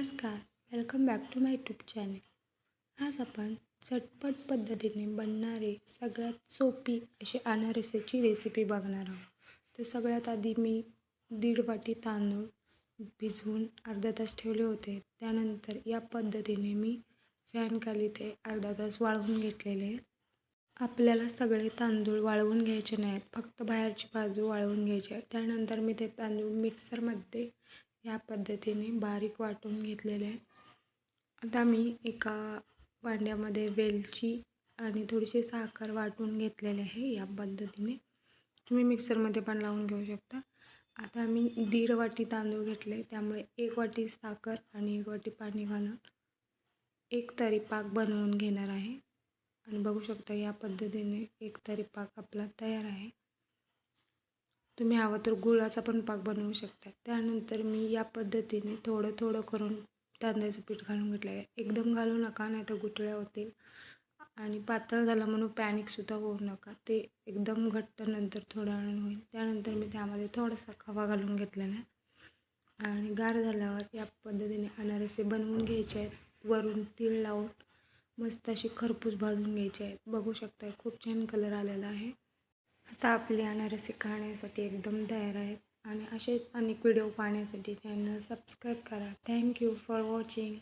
नमस्कार welcome back to my YouTube channel आज आपण झटपट पद्धतीने बनणारे सगळ्यात सोपी अशी अनारसेची रेसिपी बघणार आहोत. तर सगळ्यात आधी मी दीड वाटी तांदूळ भिजवून अर्धा तास ठेवले होते. त्यानंतर या पद्धतीने मी फॅनखाली ते अर्धा तास वाळवून घेतलेले आहेत. आपल्याला सगळे तांदूळ वाळवून घ्यायचे नाहीत फक्त बाहेरची बाजू वाळवून घ्यायची आहे. त्यानंतर मी ते तांदूळ मिक्सरमध्ये या पद्धतीने बारीक वाटून घेतलेले आहेत. आता मी एका भांड्यामध्ये वेलची आणि थोडीशी साखर वाटून घेतलेली आहे या पद्धतीने. तुम्ही मिक्सरमध्ये पण लावून घेऊ शकता. आता मी दीड वाटी तांदूळ घेतले त्यामुळे एक वाटी साखर आणि एक वाटी पाणी घालून एक तरी पाक बनवून घेणार आहे. आणि बघू शकता या पद्धतीने एक तरी पाक आपला तयार आहे. तुम्ही हवं तर गुळाचा पण पाक बनवू शकता. त्यानंतर मी या पद्धतीने थोडं थोडं करून तांदळाचं पीठ घालून घेतलं आहे एकदम घालू नका नाही तर गुठळ्या होतील. आणि पातळ झालं म्हणून पॅनिकसुद्धा होऊ नका. ते एकदम घट्ट नंतर थोडं होईल. त्यानंतर मी त्यामध्ये थोडासा खवा घालून घेतलेला आहे. आणि गार झाल्यावर या पद्धतीने अनारसे बनवून घ्यायचे आहेत. वरून तीळ लावून मस्त अशी खरपूस भाजून घ्यायची आहेत. बघू शकता खूप छान कलर आलेला आहे. आता आपले अनारसे खाण्यासाठी एकदम तयार आहेत. आणि असेच अनेक व्हिडिओ पाहण्यासाठी चॅनल सबस्क्राईब करा. Thank you for watching